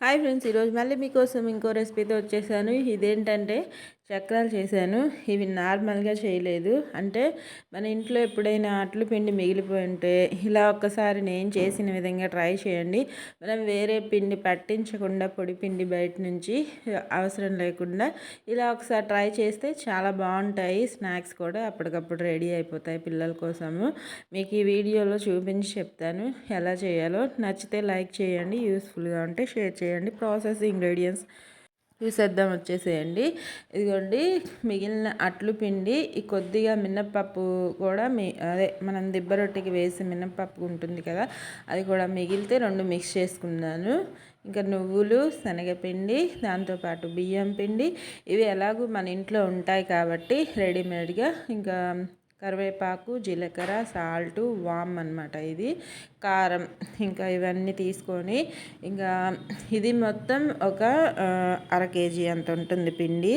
Hi friends ఈరోజు మళ్ళీ మీకోసం ఇంకో రెసిపీతో వచ్చేసాను. ఇదేంటంటే చక్రాలు చేశాను. ఇవి నార్మల్గా చేయలేదు. అంటే మన ఇంట్లో ఎప్పుడైనా అట్లు పిండి మిగిలిపోయి ఉంటే ఇలా ఒక్కసారి నేను చేసిన విధంగా ట్రై చేయండి. మనం వేరే పిండి పట్టించకుండా పొడి పిండి బయట నుంచి అవసరం లేకుండా ఇలా ఒకసారి ట్రై చేస్తే చాలా బాగుంటాయి. స్నాక్స్ కూడా అప్పటికప్పుడు రెడీ అయిపోతాయి పిల్లల కోసము. మీకు ఈ వీడియోలో చూపించి చెప్తాను ఎలా చేయాలో. నచ్చితే లైక్ చేయండి యూస్ఫుల్గా ఉంటే షేర్ చేయండి. ప్రాసెస్ ఇంగ్రీడియంట్స్ చూసేద్దాం వచ్చేసేయండి. ఇదిగోండి మిగిలిన అట్లు పిండి ఈ కొద్దిగా మినప్పప్పు కూడా మీ అదే మనం దిబ్బ రొట్టెకి వేసి మినప్పప్పు ఉంటుంది కదా అది కూడా మిగిలితే రెండు మిక్స్ చేసుకున్నాను. ఇంకా నువ్వులు శనగపిండి దాంతోపాటు బియ్యం పిండి ఇవి ఎలాగూ మన ఇంట్లో ఉంటాయి కాబట్టి రెడీమేడ్గా ఇంకా కరివేపాకు జీలకర్ర సాల్టు వామ్ అనమాట ఇది. కారం ఇంకా ఇవన్నీ తీసుకొని ఇంకా ఇది మొత్తం ఒక అర కేజీ అంత ఉంటుంది పిండి.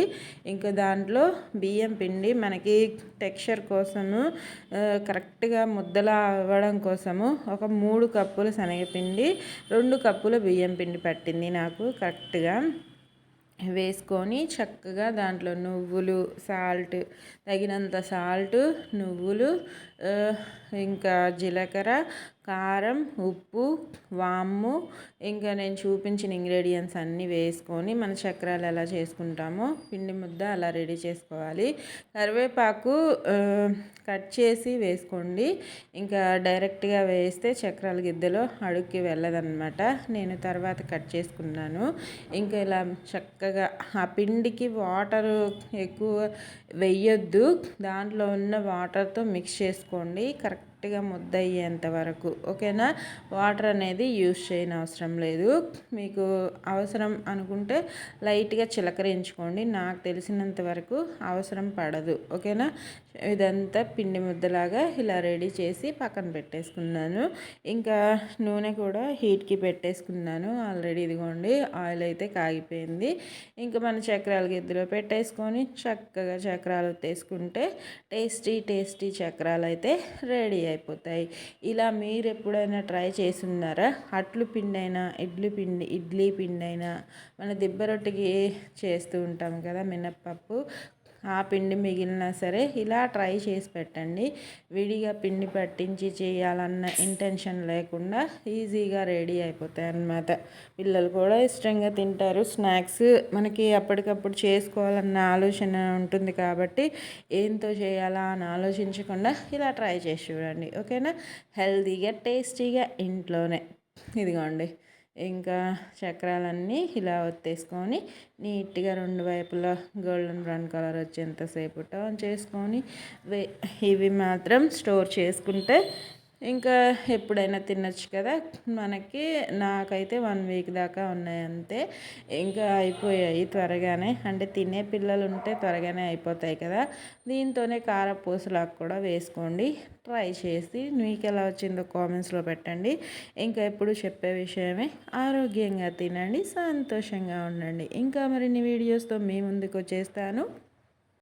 ఇంకా దాంట్లో బియ్యం పిండి మనకి టెక్స్చర్ కోసము కరెక్ట్గా ముద్దలా అవ్వడం కోసము ఒక మూడు కప్పుల శనగపిండి రెండు కప్పుల బియ్యం పిండి పట్టింది నాకు కరెక్ట్గా. వేసుకొని చక్కగా దాంట్లో నువ్వులు సాల్ట్ తగినంత సాల్ట్ నువ్వులు ఇంకా జీలకర్ర కారం ఉప్పు వాము ఇంకా నేను చూపించిన ఇంగ్రీడియంట్స్ అన్నీ వేసుకొని మన చక్రాలు ఎలా చేసుకుంటామో పిండి ముద్ద అలా రెడీ చేసుకోవాలి. కరివేపాకు కట్ చేసి వేసుకోండి. ఇంకా డైరెక్ట్గా వేస్తే చక్రాల గిద్దెలో అడుక్కి వెళ్ళదన్నమాట. నేను తర్వాత కట్ చేసుకున్నాను. ఇంకా ఇలా చక్కగా ఆ పిండికి వాటర్ ఎక్కువ వెయ్యొద్దు దాంట్లో ఉన్న వాటర్తో మిక్స్ చేసుకోండి. కరెక్ట్ కరెక్ట్గా ముద్ద అయ్యేంత వరకు ఓకేనా? వాటర్ అనేది యూస్ చేయని అవసరం లేదు. మీకు అవసరం అనుకుంటే లైట్గా చిలకరించుకోండి. నాకు తెలిసినంత వరకు అవసరం పడదు ఓకేనా? ఇదంతా పిండి ముద్దలాగా ఇలా రెడీ చేసి పక్కన పెట్టేసుకున్నాను. ఇంకా నూనె కూడా హీట్కి పెట్టేసుకున్నాను. ఆల్రెడీ ఇదిగోండి ఆయిల్ అయితే కాగిపోయింది. ఇంకా మన చక్రాల గిద్దలో పెట్టేసుకొని చక్కగా చక్రాలు తీసుకుంటే టేస్టీ టేస్టీ చక్రాలు అయితే రెడీ అయిపోతాయి. ఇలా మీరు ఎప్పుడైనా ట్రై చేసి ఉన్నారా అట్లు పిండి అయినా ఇడ్లీ పిండి ఇడ్లీ పిండి అయినా మన దిబ్బ రొట్టెకి చేస్తూ ఉంటాం కదా మినప్పప్పు. ఆ పిండి మిగిలినా సరే ఇలా ట్రై చేసి పెట్టండి. విడిగా పిండి పట్టించి చేయాలన్న ఇంటెన్షన్ లేకుండా ఈజీగా రెడీ అయిపోతాయి అన్నమాట. పిల్లలు కూడా ఇష్టంగా తింటారు. స్నాక్స్ మనకి అప్పటికప్పుడు చేసుకోవాలన్న ఆలోచన ఉంటుంది కాబట్టి ఏంతో చేయాలా అని ఆలోచించకుండా ఇలా ట్రై చేసి చూడండి. ఓకేనా? హెల్తీగా టేస్టీగా ఇంట్లోనే. ఇదిగోండి. ఇంకా చక్రాలన్నీ ఇలా ఒత్తేసుకొని నీట్గా రెండు వైపులా గోల్డెన్ బ్రౌన్ కలర్ వచ్చేంతసేపు టర్న్ చేసుకొని ఇవి మాత్రం స్టోర్ చేసుకుంటే ఇంకా ఎప్పుడైనా తినచ్చు కదా. మనకి నాకైతే వన్ వీక్ దాకా ఉన్నాయి అంతే. ఇంకా అయిపోయాయి త్వరగానే. అంటే తినే పిల్లలు ఉంటే త్వరగానే అయిపోతాయి కదా. దీంతోనే కారపూసలాగా కూడా వేసుకోండి. ట్రై చేసి మీకు ఎలా వచ్చిందో కామెంట్స్లో పెట్టండి. ఇంకా ఎప్పుడు చెప్పే విషయమే. ఆరోగ్యంగా తినండి సంతోషంగా ఉండండి. ఇంకా మరిన్ని వీడియోస్తో మీ ముందుకు వచ్చేస్తాను.